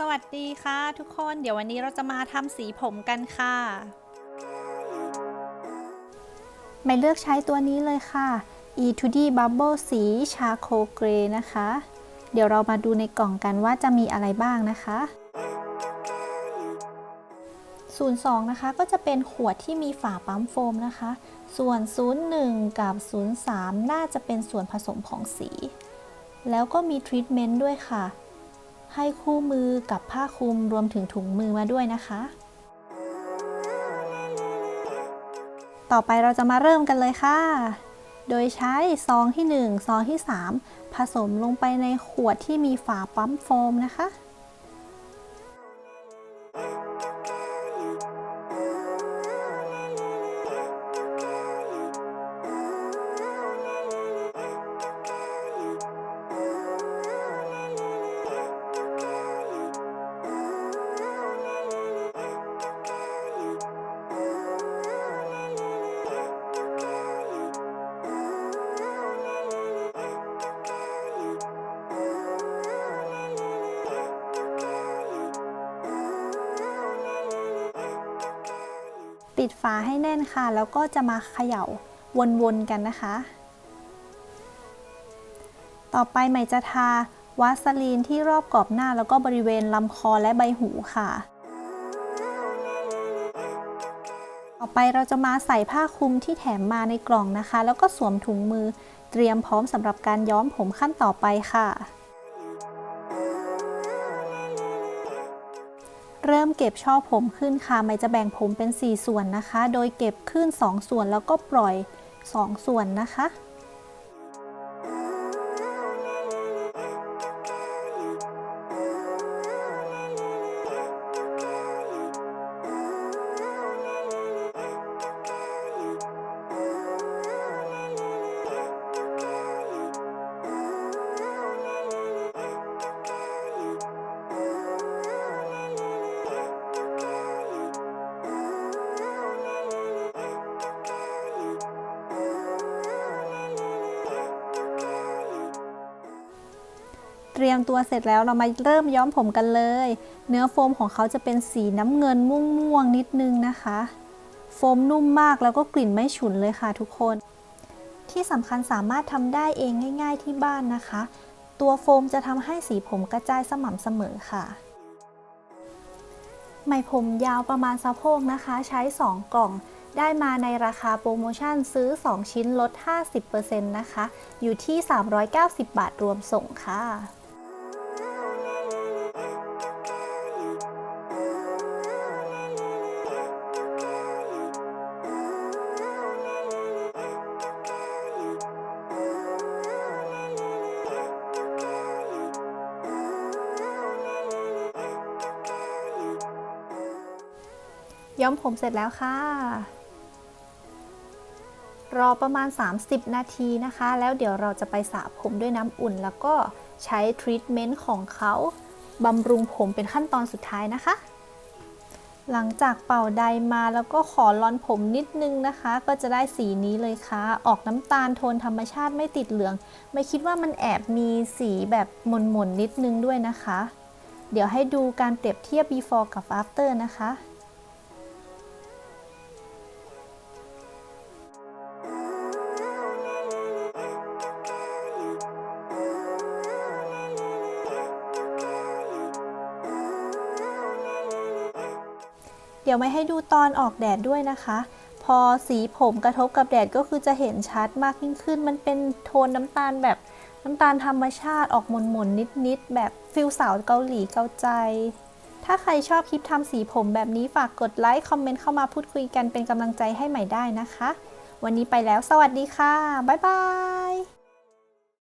สวัสดีค่ะทุกคนเดี๋ยววันนี้เราจะมาทำสีผมกันค่ะไม่เลือกใช้ตัวนี้เลยค่ะ E2D Bubble สีชาโคเกรนะคะ เดี๋ยวเรามาดูในกล่องกันว่าจะมีอะไรบ้างนะคะ 02 นะคะก็จะเป็นขวดที่มีฝาปั๊มโฟมนะคะ ส่วน 01 กับ 03 น่าจะเป็นส่วนผสมของสี แล้วก็มีทรีทเมนต์ด้วยค่ะ ให้คู่มือกับผ้าคลุมรวมถึงถุงมือมาด้วยนะคะ ต่อไปเราจะมาเริ่มกันเลยค่ะ โดยใช้ซองที่ 1 ซองที่ 3 ผสมลงไปในขวดที่มีฝาปั๊มโฟมนะคะ ปิดฝาให้แน่นค่ะ แล้วก็จะมาเขย่าวนๆกันนะคะ ต่อไปใหม่จะทาวาสลีนที่รอบกรอบหน้าแล้วก็บริเวณลำคอและใบหูค่ะ ต่อไปเราจะมาใส่ผ้าคลุมที่แถมมาในกล่องนะคะ แล้วก็สวมถุงมือเตรียมพร้อมสำหรับการย้อมผมขั้นต่อไปค่ะ เก็บช่อผมขึ้นค่ะไม่จะแบ่งผมเป็น 4 ส่วนนะคะ โดยเก็บขึ้น 2 ส่วนแล้วก็ปล่อย 2 ส่วนนะคะ รียมตัวเสร็จแล้วเรามาเริ่มย้อมผมกันเลย เนื้อโฟมของเขาจะเป็นสีน้ำเงินม่วงๆนิดนึงนะคะ โฟมนุ่มมากแล้วก็กลิ่นไม่ฉุนเลยค่ะทุกคน ที่สำคัญสามารถทำได้เองง่าย ๆ ที่บ้านนะคะ ตัวโฟมจะทำให้สีผมกระจายสม่ำเสมอค่ะไหมผมยาวประมาณสะโพกนะคะ ใช้ 2 กล่องได้มาในราคาโปรโมชั่นซื้อ 2 ชิ้นลด 50%นะคะ อยู่ที่ 390 บาทรวมส่งค่ะ ย้อมผมเสร็จแล้วค่ะ รอประมาณ 30 นาทีนะคะ แล้วเดี๋ยวเราจะไปสระผมด้วยน้ำอุ่น แล้วก็ใช้ทรีทเมนต์ของเขาบำรุงผมเป็นขั้นตอนสุดท้ายนะคะ หลังจากเป่าใดมาแล้วก็ขอลอนผมนิดนึงนะคะ ก็จะได้สีนี้เลยค่ะ ออกน้ำตาลโทนธรรมชาติไม่ติดเหลือง ไม่คิดว่ามันแอบมีสีแบบหม่นๆนิดนึงด้วยนะคะ เดี๋ยวให้ดูการเปรียบเทียบ before กับ after นะคะ เดี๋ยวไม่ให้ดูตอนออกแดดด้วยนะคะ พอสีผมกระทบกับแดดก็คือจะเห็นชัดมากยิ่งขึ้น มันเป็นโทนน้ำตาลแบบน้ำตาลธรรมชาติออกมนๆนิดๆแบบฟิลสาวเกาหลีเกาใจ ถ้าใครชอบคลิปทำสีผมแบบนี้ฝากกดไลค์คอมเมนต์เข้ามาพูดคุยกันเป็นกำลังใจให้ใหม่ได้นะคะ วันนี้ไปแล้วสวัสดีค่ะ บ๊ายบาย